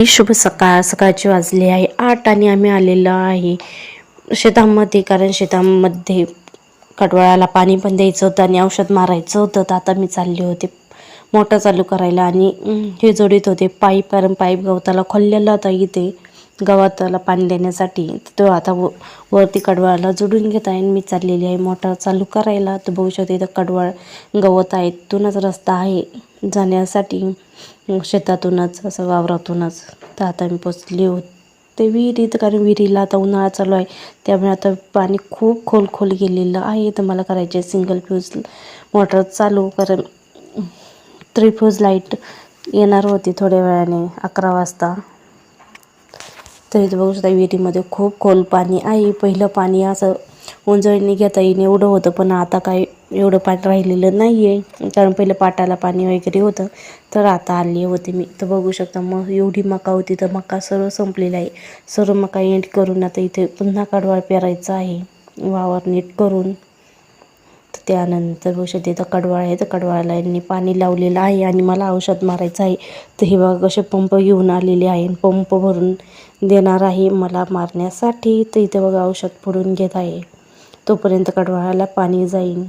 शुभ सकाळ. सकाळची वाजली आहे. आठ आणि आम्ही आलेलो आहे. शेतामध्ये कारण शेतामध्ये कडवळाला पाणी पण द्यायचं होतं आणि औषध मारायचं होतं. तर आता मी चालले होते. मोटर चालू करायला आणि हे जोडीत होते. पाईप कारण पाईप गवताला खोललेला होता इथे. गवताला पाणी देण्यासाठी. तो आता व वरती कडवाळाला जोडून घेत आहे आणि मी चाललेली आहे. मोटर चालू करायला. तर बघू शकते इथं कडवाळ गवत आहे. तिथूनच रस्ता आहे. जाण्यासाठी शेतातूनच असं वावरातूनच. तर आता मी पोचली होते विहिरीत कारण विहिरीला आता उन्हाळा चालू आहे. त्यामुळे आता पाणी खूप खोल खोल गेलेलं आहे. तर मला करायचे सिंगल फ्यूज मोटर चालू कारण थ्री फ्यूज लाइट येणार होती थोड्या वेळाने अकरा वाजता. तर इथं बघू शकता विहिरीमध्ये खूप खोल पाणी आहे. पहिलं पाणी असं उंजळणी घेता येईन एवढं होतं पण आता काय एवढं पाणी राहिलेलं नाही आहे कारण पहिलं पाटाला पाणी वगैरे होतं. तर आता आले होते मी. तर बघू शकता मग एवढी मका होती. तर मका सर्व संपलेला आहे. सर्व मका एंड करून आता इथे पुन्हा कडवाळ पेरायचं आहे. वावर नीट करून. तर त्यानंतर बघू शकते इथं कडवाळ आहे. तर कडवाळाला यांनी पाणी लावलेलं आहे. आणि मला औषध मारायचं आहे. तर हे बघा कसे पंप घेऊन आलेले आहे. पंप भरून देणार आहे मला मारण्यासाठी. तर इथे बघा औषध फोडून घेत आहे. तोपर्यंत कडवाळाला पाणी जाईल.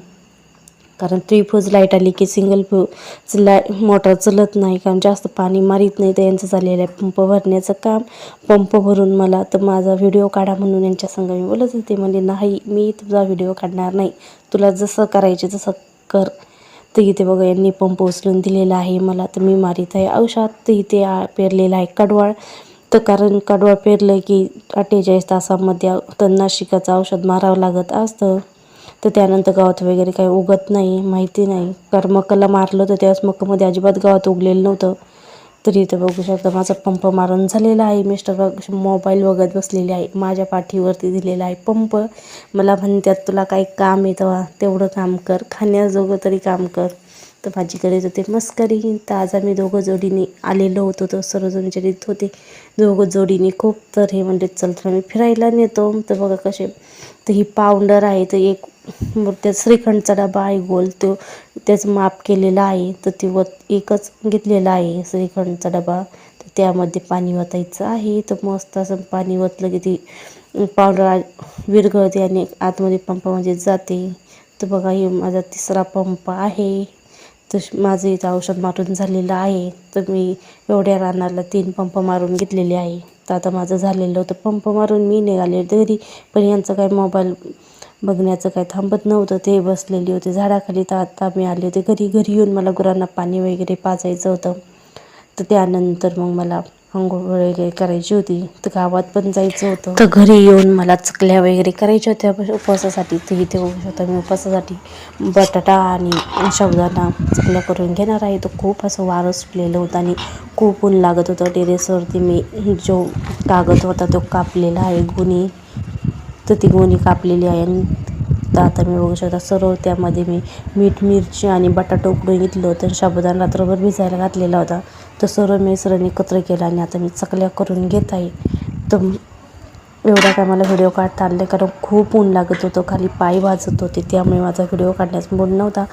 कारण थ्री फोज लाइट आली की सिंगल फोज लाय मोटर चलत नाही. कारण जास्त पाणी मारीत नाही. तर यांचं चाललेलं आहे पंप भरण्याचं काम. पंप भरून मला तर माझा व्हिडिओ काढा म्हणून यांच्या संग मी बोलत होते. म्हणजे नाही मी तुझा व्हिडिओ काढणार नाही. तुला जसं करायचे तसं कर. तर इथे बघा यांनी पंप उचलून दिलेला आहे मला. तर मी मारीत आहे औषध तर इथे आ- पेरलेलं आहे कडवाळ. तर कारण कडवाळ पेरलं की अठ्ठेचाळीस तासामध्ये तणनाशिकाचं औषध मारावं लागत असतं. तर त्यानंतर गावात वगैरे काही उगत नाही माहिती नाही. कारण मकाला मारलं तर त्यावेळेस मक्कामध्ये अजिबात गावात उगलेलं नव्हतं. तरी इथं बघू शकता माझा पंप मारून झालेला आहे. मिस्टर मोबाईल बघत बसलेले आहे. माझ्या पाठीवरती दिलेला आहे पंप. मला म्हणतात तुला काही काम आहे तेव्हा तेवढं काम कर. खाण्याजोगं तरी काम कर. तर माझी करत होते मस्करी. तर आज आम्ही दोघं जोडीने आलेलो होतो. तर सर्वजण विचारित होते. दोघं जोडीने खूप. तर हे म्हणजे चल तर मी फिरायला नेतो. तर बघा कसे. तर ही पावडर आहे. तर एक त्या श्रीखंडचा डबा आहे गोल तो त्याचं माप केलेलं आहे तर ती वत एकच घेतलेला आहे श्रीखंडचा डबा. तर त्यामध्ये पाणी ओतायचं आहे तर मस्त असं पाणी ओतलं की ती पावडर विरघळते आणि आतमध्ये पंपामध्ये जाते. तर बघा हे माझा तिसरा पंप आहे. तर माझं इथं औषध मारून झालेलं आहे. तर मी एवढ्या रानाला तीन पंप मारून घेतलेले आहे. तर आता माझं झालेलं होतं पंप मारून मी निघाले घरी. पण यांचं काय मोबाईल बघण्याचं काय थांबत नव्हतं. ते बसलेली होते. झाडाखाली तर आता मी आले होते. घरी घरी येऊन मला गुरांना पाणी वगैरे पाजायचं होतं. तर त्यानंतर मग मला आंघोळ वगैरे करायची होती. तर गावात पण जायचं होतं. तर घरी येऊन मला चकल्या वगैरे करायच्या होत्या उपवासासाठी. तर इथे बघू शकता मी उपवासासाठी बटाटा आणि शब्दांना चकल्या करून घेणार आहे. तर खूप असं वारं सुटलेलं होतं आणि खूप ऊन लागत होतं. टेरेसवरती मी जो कागद होता तो कापलेला आहे. गुन्हे तर ती गोणी कापलेली आहे आणि तर आता मी बघू शकता सर्व त्यामध्ये मी मीठ मिरची आणि बटाटा उकडून घेतलं होतं आणि साबुदाणा रात्रभर भिजायला घातलेला होता. तर सर्व सरांनी एकत्र केला आणि आता मी चकल्या करून घेत आहे. तर एवढा काय मला व्हिडिओ काढता आले कारण खूप ऊन लागत होतं. खाली पाय वाजत होते त्यामुळे माझा व्हिडिओ काढण्यास मूड नव्हता.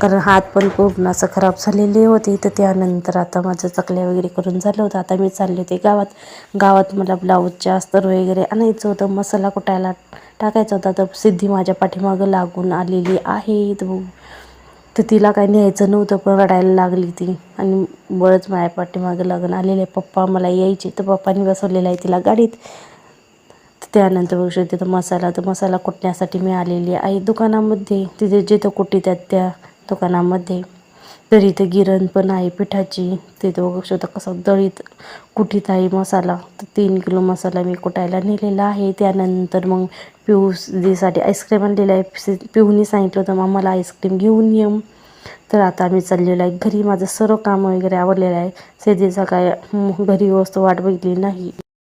कारण हात पण पूर्ण असं खराब झालेले होते. तर त्यानंतर आता माझं चकल्या वगैरे करून झालं होतं. आता मी चालले होते गावात. गावात मला ब्लाऊजचे अस्तर वगैरे आणायचं होतं. मसाला कुटायला टाकायचा होता. तर सिद्धी माझ्या पाठीमागं लागून आलेली आहे. तर तिला काही न्यायचं नव्हतं पण रडायला लागली ती. आणि बळच माझ्या पाठीमागं लागून आलेले पप्पा मला यायचे. तर पप्पांनी बसवलेलं आहे तिला गाडीत. त्यानंतर बघू शकते तर मसाला तर मसाला कुटण्यासाठी मी आलेली आहे दुकानामध्ये तिथे जिथं कुटीत आहेत त्या दुकानामध्ये. तर इथं गिरण पण आहे पिठाची. तिथं बघू शकता कसं दळीत कुटीत आहे मसाला. तर तीन किलो मसाला मी कुटायला नेलेला आहे. त्यानंतर मग पिऊ आईस्क्रीम आणलेलं आहे. पिऊनी सांगितलं होतं मग मला आईस्क्रीम घेऊन ये. तर आता आम्ही चाललेलो आहे घरी. माझं सर्व काम वगैरे आवडलेलं आहे. सेदीचा काय घरी वस्तू वाट बघितली नाही.